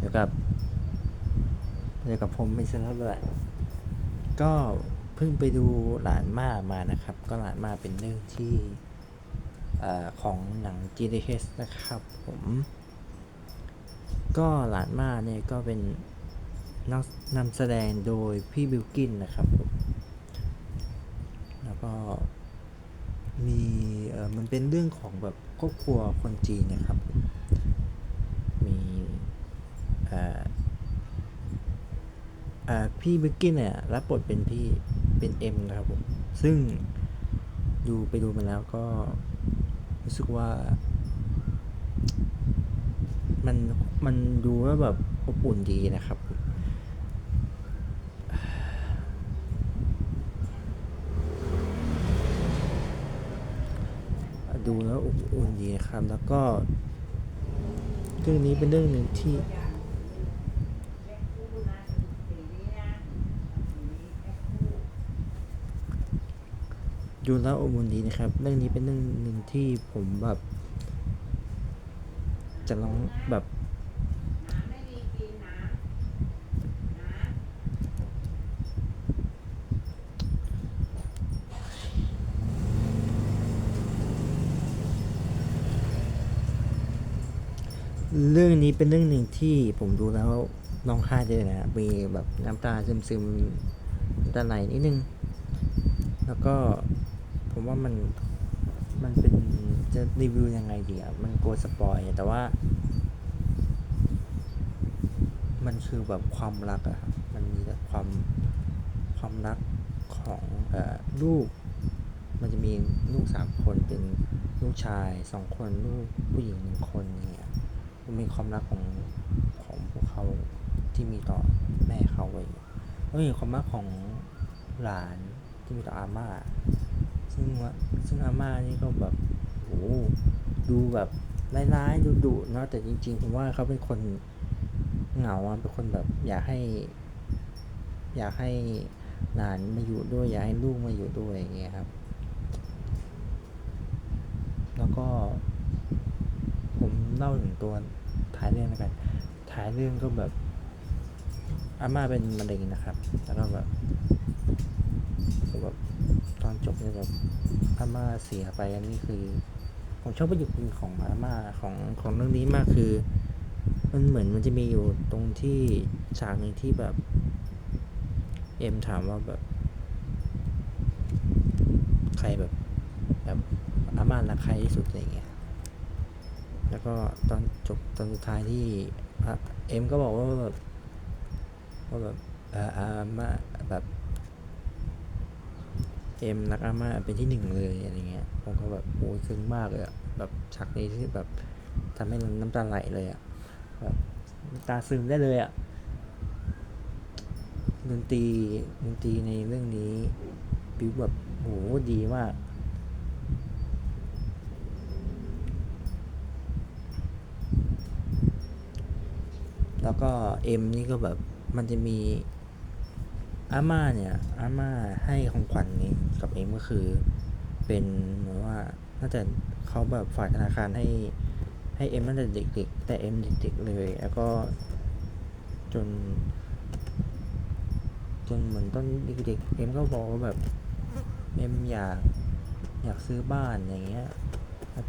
เดี๋ยวกับเดี๋ยวกับผมไม่ใช่แล้วด้วยก็เพิ่งไปดูหลานมามานะครับ ก็หลานมาเป็นเรื่องที่ของหนัง GDH นะครับผม ก็หลานมาเนี่ยก็เป็นนักนำแสดงโดยพี่บิวกินนะครับผมแล้วก็มีเออมันเป็นเรื่องของแบบครอบครัวคนจีนนะครับผมมีเอ่อเอ่อ พี่บิวกินเนี่ยรับบทเป็นพี่เป็นเอ็มนะครับผม ซึ่งดูไปดูมาแล้วก็รู้สึกว่า มันมันดูว่าแบบอบอุ่นดีนะครับดูแล้วอบอุ่นดีนะครับ แล้วก็เรื่องนี้เป็นเรื่องหนึ่งที่ ดูแล้วอบอุ่นดีนะครับ เรื่องนี้เป็นเรื่องหนึ่งที่ผมแบบ จะลองแบบเรื่องนี้เป็นเรื่องหนึ่งที่ผมดูแล้วร้องไห้เลยนะมีแบบน้ำตาซึมๆน้ำตาไหลนิดนึง แล้วก็ ผมว่ามันมันเป็นจะรีวิวยังไงดีอะมันกลัวสปอยแต่ว่า มันคือแบบความรักอะครับมันมีแต่ความความรักของอลูก มันจะมีลูกสามคนเป็นลูกชายสองคนลูกผู้หญิงหนึ่งคนเนี่ยมันมีความรักของของพวกเขาที่มีต่อแม่เขาไว้แล้วมีความรักของหลานที่มีต่ออาม่า ซึ่งว่าซึ่งอาม่านี่ก็แบบโอ้ดูแบบร้ายๆดุดุๆเนาะแต่จริง ๆ ผมว่าเขาเป็นคนเหงาเป็นคนแบบอยากให้ อยากให้หลานมาอยู่ด้วย อยากให้ลูกมาอยู่ด้วยอย่างเงี้ยครับ แล้วก็ผมเล่าถึงตัวท้ายเรื่องแล้วกันท้ายเรื่องก็แบบอาม่าเป็นมะเร็งนะครับ แล้วก็แบบแบบ อนจบเนี่ยแบบอาม่าเสียไปอันนี้คือ ผมชอบประโยคนึงของอาม่าของของเรื่องนี้มากคือ มันเหมือนมันจะมีอยู่ตรงที่ฉากหนึ่งที่แบบ เอ็มถามว่าแบบ ใครแบบแบบอาม่ารักใครที่สุดอะไรเงี้ยแล้วก็ตอนจบตอนสุดท้ายที่เอ็มก็บอกว่าแบบว่าแบบเอ่ออาม่าแบบ เอ็มรักอามาเป็นที่หนึ่งเลยอะไรเงี้ยผมก็แบบโอ้ยซึ้งมากเลยอะแบบฉากนี้ที่แบบทำให้น้ำตาไหลเลยอะแบบน้ำตาซึมได้เลยอะดนตรีดนตรีในเรื่องนี้บิวแบบโหดีมากแล้วก็เอ็มนี่ก็แบบมันจะมี อาม่าเนี่ยอาม่าให้ของขวัญนี้กับเอ็มก็คือ เป็นเหมือนว่าน่าจะเขาแบบฝายธนาคารให้ให้เอ็มตั้งแต่เด็กๆแต่เอ็มเด็กๆเลย แล้วก็จน จนเหมือนตอนเด็กๆเอ็มก็บอกว่าแบบเอ็มอยากอยากซื้อบ้านอย่างเงี้ย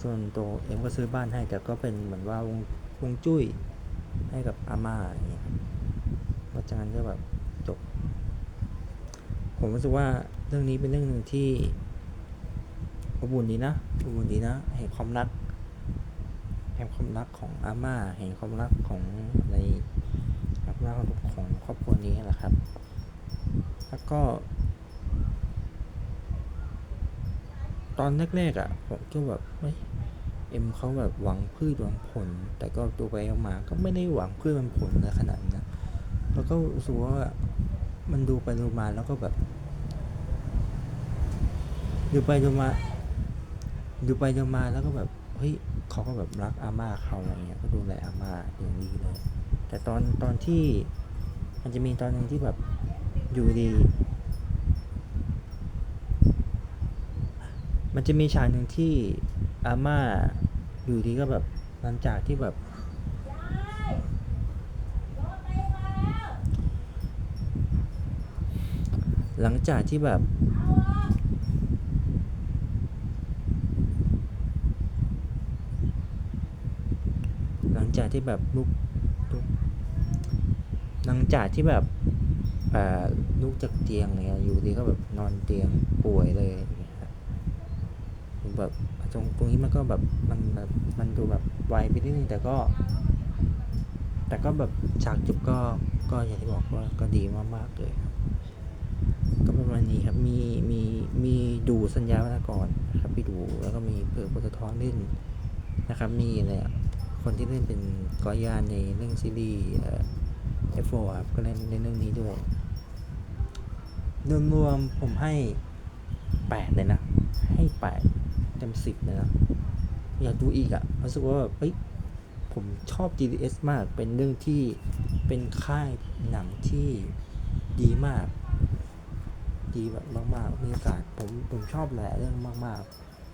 จนโตเอ็มก็ซื้อบ้านให้ แต่ก็เป็นเหมือนว่าวงวงจุ้ยให้กับอาม่าอย่างเงี้ยครับหลังจากนั้นก็แบบ ผมรู้สึกว่าเรื่องนี้เป็นเรื่องหนึ่งที่อบอุ่นดีนะอบอุ่นดีนะเห็นความรักเห็นความรักของอาม่าเห็นความรักของในความรักของของครอบครัวนี้แหละครับ แล้วก็ ตอนแรกๆอะผมก็แบบเฮ้ยเอ็มเขาแบบหวังพืชหวังผล แต่ก็ตัวไปออกมาก็ไม่ได้หวังพืชหวังผลในขนาดนั้นแล้วก็รู้สึกว่า มันดูไปดูมาแล้วก็แบบ ดูไปดูมา ดูไปดูมาแล้วก็แบบเฮ้ยเขาก็แบบรักอาม่าเขาอะไรเงี้ยก็ดูแลอาม่าอย่างดีเลย แต่ตอนตอนที่มันจะมีตอนหนึ่งที่แบบอยู่ดี มันจะมีฉากหนึ่งที่อาม่าอยู่ดีก็แบบหลังจากที่แบบ หลังจากที่แบบหลังจากที่แบบลูกลูกหลังจากที่แบบอ่อลูกจากเตียงอะไรเงี้ยอยู่ดีก็แบบนอนเตียงป่วยเลยอย่างเงี้ยแบบตรงตรงนี้มันก็แบบมันแบบมันดูแบบไวไปนิดนึงแต่ก็ แต่ก็แบบฉากจบก็ก็อย่างที่บอกว่าก็ดีมากๆเลยครับ ก็ประมาณนี้ครับ มี มี มีดูสัญญาวนากรนะครับพี่ดู แล้วก็มีเผือปตทเล่นนะครับ มีเนี่ยคนที่เล่นเป็นกอยานในเรื่องซีรีส์เอ่อ F4 ครับ ก็เล่นในเรื่องนี้ด้วยรวมๆผมให้แปดเลยนะ ให้แปดเต็มสิบเลยนะ อยากดูอีกอะ่ะรู้สึกว่าแบบเฮ้ย ผมชอบ GDS มาก เป็นเรื่องที่เป็นค่ายหนังที่ดีมาก ดีแบบมากๆ มีโอกาสผมผมชอบหลายเรื่องมาก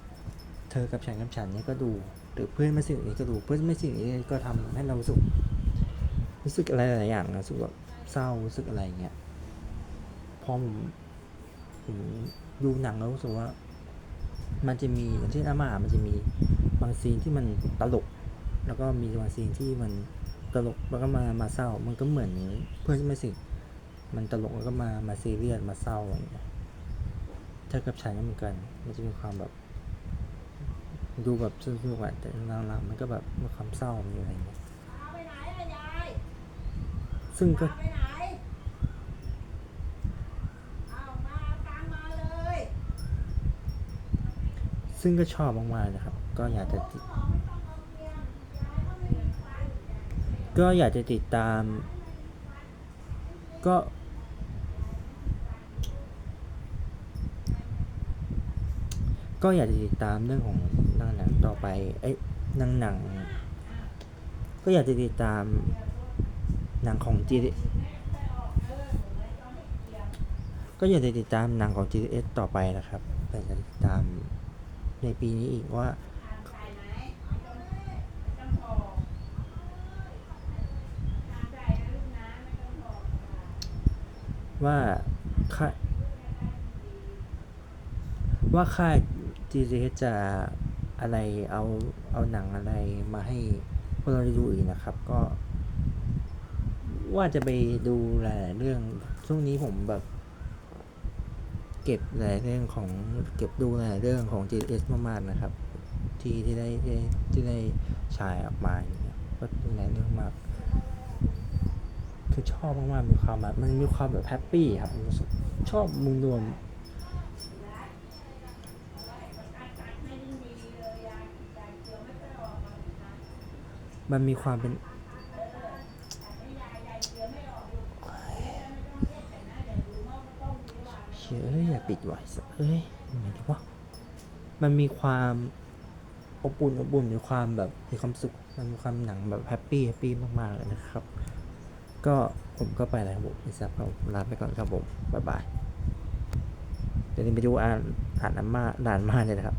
ๆ เธอกับฉันกับฉันเนี่ยก็ดู หรือเพื่อนไม่สิ่งนี้ก็ดู เพื่อนไม่สิ่งนี้ก็ทำให้เรารู้สึกรู้สึกอะไรหลายอย่างนะรู้สึกแบบเศร้ารู้สึกอะไรเงี้ยพอผมผมดูหนังแล้วรู้สึกว่า มันจะมีอย่างเช่นอาม่ามันจะมีบางซีนที่มันตลก แล้วก็มีบางซีนที่มันตลกแล้วก็มามาเศร้า มันก็เหมือนเพื่อนไม่สิ่ง มันตลกแล้วก็มามาซีเรียสมาเศร้าอะไรอย่างเงี้ยเธอกับฉันก็เหมือนกัน มันจะมีความแบบ ดูแบบสนุกๆอะแต่หลังๆมันก็แบบมีความเศร้ามีอะไรอย่างเงี้ยเอาไปไหนอะยายซึ่งก็เอาไปไหนเอามาเอาตังค์มาเลยซึ่งก็ชอบมากๆนะครับ ก็อยากจะติดของไม่ต้องเอาเมียยายก็ไม่มีไฟก็อยากจะติดตาม ก็ ก็อยากจะติดตามเรื่องของหนังหนังต่อไปเอ้ยหนังหนัง ก็อยากจะติดตามหนังของ G ก็อยากจะติดตามหนังของ GDS ต่อไปนะครับอยากจะติดตามในปีนี้อีกว่า ว่าว่าใจนะลูกนะไม่ต้องพอกว่าค่าว่าค่าย GDS จะอะไรเอาเอาหนังอะไรมาให้พวกเราได้ดูอีกนะครับ ก็ ว่าจะไปดูหลายเรื่องช่วงนี้ผมแบบ เก็บหลายเรื่องของเก็บดูหลายเรื่องของ GDS มากๆนะครับ ที่ที่ได้ที่ได้ฉายออกมาเงี้ยก็ดูหลายเรื่องมากคือชอบมากๆมีความแบบมันมีความแบบแฮปปี้ครับรู้สึกชอบมุมรวม มันมีความเป็น เชื่อเอ้ยอย่าปิดไว้สักเอ้ยยังไงดีวะมันมีความอบอุ่นอบอุ่นมีความแบบมีความสุขมันมีความหนังแบบแฮปปี้แฮปปี้มากๆเลยนะครับ ก็ผมก็ไปแล้วครับผมอิสระผมลาไปก่อนครับผมบ๊ายบายเดี๋ยวนี้ไปดูอ่านอ่านน้ำมาด่านมาเลยนะครับ